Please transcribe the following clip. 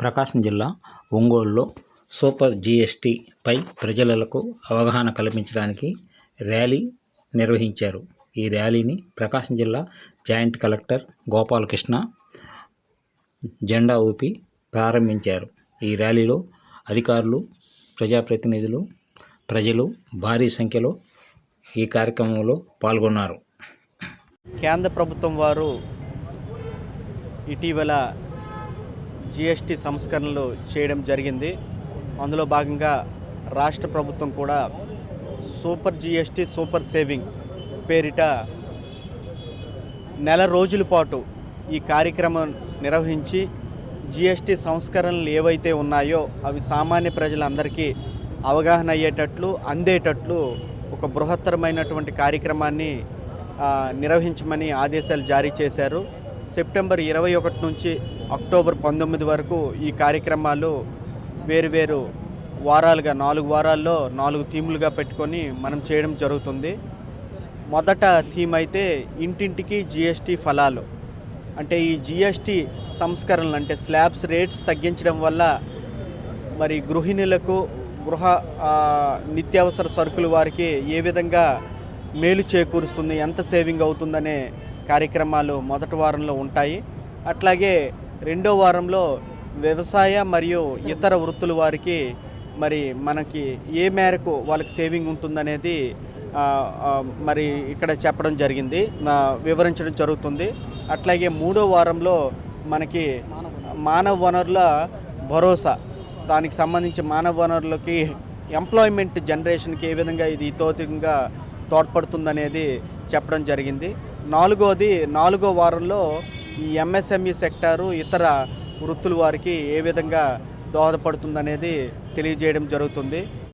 ప్రకాశం జిల్లా ఒంగోలులో సూపర్ జీఎస్టీపై ప్రజలకు అవగాహన కల్పించడానికి ర్యాలీ నిర్వహించారు. ఈ ర్యాలీని ప్రకాశం జిల్లా జాయింట్ కలెక్టర్ గోపాలకృష్ణ జెండా ఊపి ప్రారంభించారు. ఈ ర్యాలీలో అధికారులు ప్రజాప్రతినిధులు ప్రజలు భారీ సంఖ్యలో ఈ కార్యక్రమంలో పాల్గొన్నారు. కేంద్ర ప్రభుత్వం వారు ఇటీవల జిఎస్టి సంస్కరణలు చేయడం జరిగింది. అందులో భాగంగా రాష్ట్ర ప్రభుత్వం కూడా సూపర్ జిఎస్టి సూపర్ సేవింగ్ పేరిట నెల రోజుల పాటు ఈ కార్యక్రమం నిర్వహించి జిఎస్టి సంస్కరణలు ఏవైతే ఉన్నాయో అవి సామాన్య ప్రజలందరికీ అవగాహన అయ్యేటట్లు అందేటట్లు ఒక బృహత్తరమైనటువంటి కార్యక్రమాన్ని నిర్వహించమని ఆదేశాలు జారీ చేశారు. సెప్టెంబర్ ఇరవై ఒకటి నుంచి అక్టోబర్ పంతొమ్మిది వరకు ఈ కార్యక్రమాలు వేరువేరు వారాలుగా నాలుగు వారాల్లో నాలుగు థీములుగా పెట్టుకొని మనం చేయడం జరుగుతుంది. మొదట థీమ్ అయితే ఇంటింటికి జిఎస్టి ఫలాలు. అంటే ఈ జిఎస్టీ సంస్కరణలు అంటే స్లాబ్స్ రేట్స్ తగ్గించడం వల్ల మరి గృహిణులకు గృహ నిత్యావసర సరుకులు వారికి ఏ విధంగా మేలు చేకూరుస్తుంది ఎంత సేవింగ్ అవుతుందనే కార్యక్రమాలు మొదటి వారంలో ఉంటాయి. అట్లాగే రెండో వారంలో వ్యవసాయ మరియు ఇతర వృత్తుల వారికి మరి మనకి ఏ మేరకు వాళ్ళకి సేవింగ్ ఉంటుందనేది మరి ఇక్కడ చెప్పడం జరిగింది. వివరించడం జరుగుతుంది. అట్లాగే మూడో వారంలో మనకి మానవ వనరుల భరోసా దానికి సంబంధించి మానవ వనరులకి ఎంప్లాయ్మెంట్ జనరేషన్కి ఏ విధంగా ఇది ఇతోతికంగా తోడ్పడుతుందనేది చెప్పడం జరిగింది. నాలుగోది నాలుగో వారంలో ఈ ఎంఎస్ఎంఈ సెక్టారు ఇతర వృత్తుల వారికి ఏ విధంగా దోహదపడుతుందనేది తెలియజేయడం జరుగుతుంది.